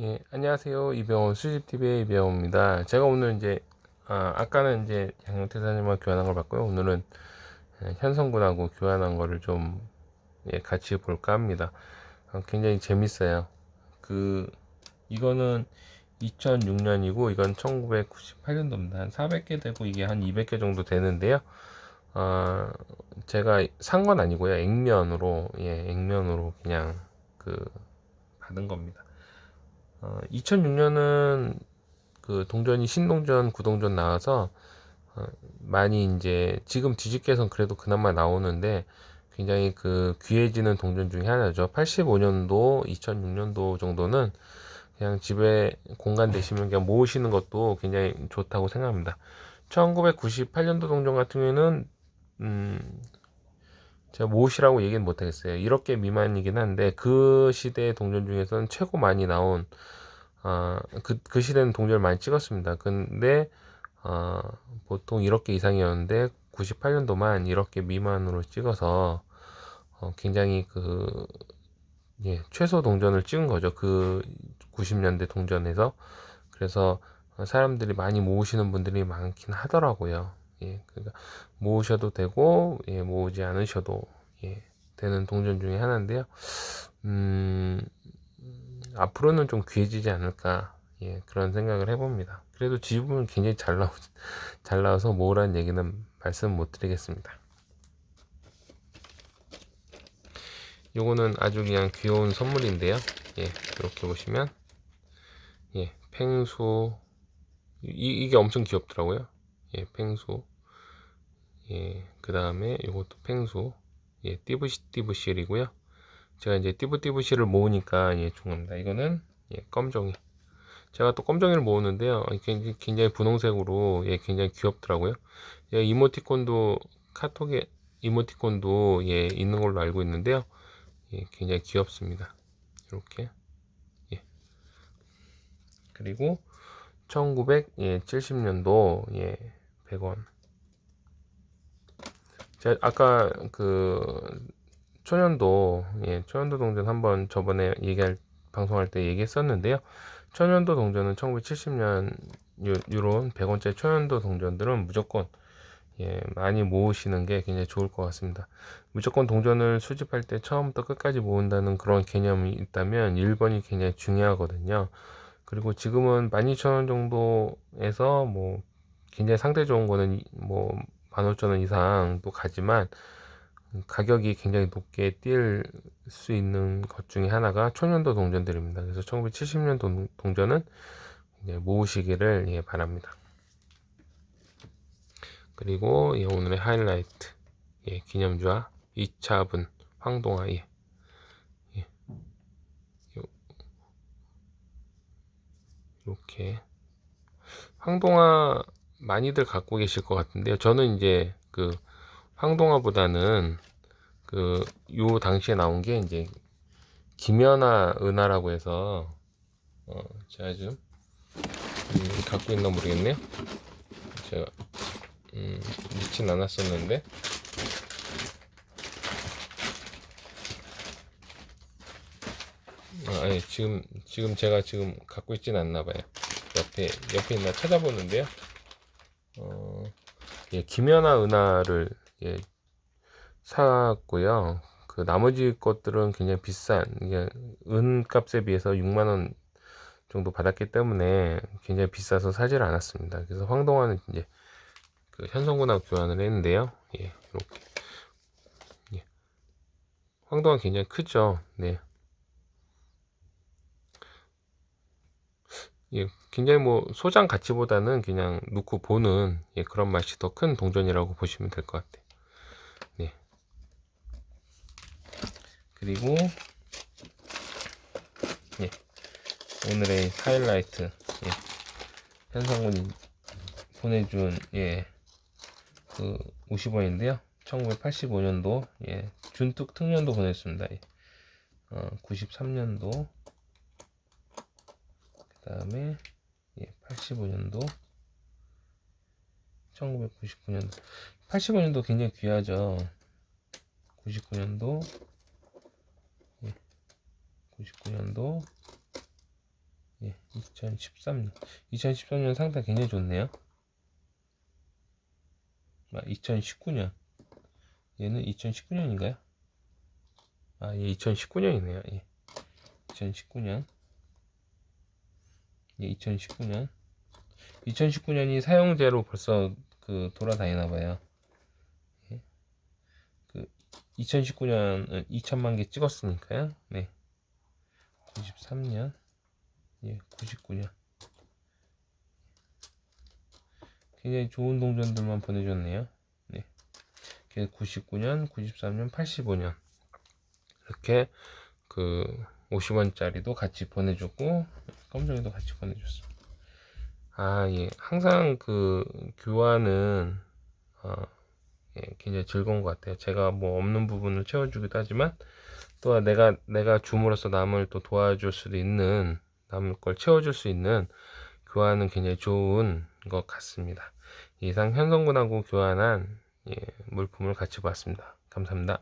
예, 안녕하세요. 이병헌 수집TV의 이병헌입니다. 제가 오늘 이제, 아, 아까는 이제 양용태 사님과 교환한 걸 봤고요. 오늘은 예, 현성군하고 교환한 거를 좀, 예, 같이 볼까 합니다. 어, 굉장히 재밌어요. 그, 이거는 2006년이고, 이건 1998년도입니다. 한 400개 되고, 이게 한 200개 정도 되는데요. 어, 제가 산 건 아니고요. 액면으로, 예, 액면으로 그냥 그, 받은 겁니다. 어, 2006년은 그 동전이 신동전, 구동전 나와서 어, 많이 이제 지금 뒤집개선 그래도 그나마 나오는데 굉장히 그 귀해지는 동전 중에 하나죠. 85년도, 2006년도 정도는 그냥 집에 공간 되시면 그냥 모으시는 것도 굉장히 좋다고 생각합니다. 1998년도 동전 같은 경우에는 음, 제가 무엇이라고 얘기는 못하겠어요. 이렇게 미만이긴 한데 그 시대의 동전 중에서는 최고 많이 나온 어, 그, 그 시대는 동전을 많이 찍었습니다. 근데 어, 보통 이렇게 이상이었는데 98년도만 이렇게 미만으로 찍어서 어, 굉장히 그 예, 최소 동전을 찍은 거죠. 그 90년대 동전에서 그래서 사람들이 많이 모으시는 분들이 많긴 하더라고요. 예, 그러니까 모으셔도 되고 예, 모으지 않으셔도 예, 되는 동전 중에 하나인데요. 음, 앞으로는 좀 귀해지지 않을까 예, 그런 생각을 해봅니다. 그래도 집은 굉장히 잘 나오 잘 나와서 뭐라는 얘기는 말씀 못 드리겠습니다. 요거는 아주 그냥 귀여운 선물인데요. 예, 이렇게 보시면 예, 팽수 이, 이게 엄청 귀엽더라고요. 예, 팽수 예, 그 다음에 이것도 팽수 예, 띠부시 띠부실이고요. 제가 이제 띠부띠부실을 모으니까 예, 중요합니다. 이거는 예, 검정이 제가 또 검정이를 모으는데요. 굉장히, 굉장히 분홍색으로 예, 굉장히 귀엽더라고요. 예, 이모티콘도 카톡에 이모티콘도 예, 있는 걸로 알고 있는데요. 예, 굉장히 귀엽습니다. 이렇게 예. 그리고 1970년도 예, 100원 제가 아까 그 초년도 예, 초년도 동전 한번 저번에 얘기할 방송할 때 얘기했었는데요. 초년도 동전은 1970년 유로 100원짜리 초년도 동전들은 무조건 예, 많이 모으시는 게 굉장히 좋을 것 같습니다. 무조건 동전을 수집할 때 처음부터 끝까지 모은다는 그런 개념이 있다면 1번이 굉장히 중요하거든요. 그리고 지금은 12,000원 정도에서 뭐 굉장히 상태 좋은 거는 뭐 15,000원 이상도 가지만 가격이 굉장히 높게 뛸 수 있는 것 중에 하나가 초년도 동전들입니다. 그래서 1970년도 동전은 모으시기를 예, 바랍니다. 그리고 예, 오늘의 하이라이트 예, 기념주와 2차분 황동아 예. 예. 이렇게 황동아 많이들 갖고 계실 것 같은데요. 저는 이제 그 황동아보다는 그 요 당시에 나온 게 이제 김연아 은하라고 해서 어 제가 좀 음, 갖고 있나 모르겠네요. 제가 음, 믿진 않았었는데 아, 아니 지금 지금 제가 지금 갖고 있진 않나 봐요. 옆에 옆에 있나 찾아보는데요. 어, 예, 김연아 은하를 예, 샀고요. 그 나머지 것들은 굉장히 비싼 이게 은값에 비해서 6만 원 정도 받았기 때문에 굉장히 비싸서 사질 않았습니다. 그래서 황동화는 이제 그 현성군하고 교환을 했는데요. 예, 이렇게 예. 황동화 굉장히 크죠. 네. 예, 굉장히 뭐 소장 가치보다는 그냥 놓고 보는 예, 그런 맛이 더 큰 동전이라고 보시면 될 것 같아요. 네. 그리고 예, 오늘의 하이라이트 예, 현상군이 보내준 예, 그 50원인데요. 1985년도 예, 준특 특년도 보냈습니다. 예. 어, 93년도 그 다음에 예, 85년도 1999년도 85년도 굉장히 귀하죠 99년도 예, 99년도 예, 2013년. 2013년 상태 굉장히 좋네요. 아, 2019년. 얘는 2019년인가요? 아, 예, 2019년이네요. 예. 2019년. 예, 2019년. 2019년이 사용제로 벌써 그 돌아다니나 봐요. 예. 그 2019년은 2천만 개 찍었으니까요. 네. 93년. 예, 99년. 굉장히 좋은 동전들만 보내줬네요. 네. 99년, 93년, 85년. 이렇게 그 50원짜리도 같이 보내줬고, 검정이도 같이 보내줬습니다. 아, 예. 항상 그 교환은, 어, 예, 굉장히 즐거운 것 같아요. 제가 뭐 없는 부분을 채워주기도 하지만, 또 내가, 내가 줌으로써 남을 또 도와줄 수도 있는, 남을 걸 채워줄 수 있는 교환은 굉장히 좋은 것 같습니다. 이상 현성군하고 교환한 예, 물품을 같이 봤습니다. 감사합니다.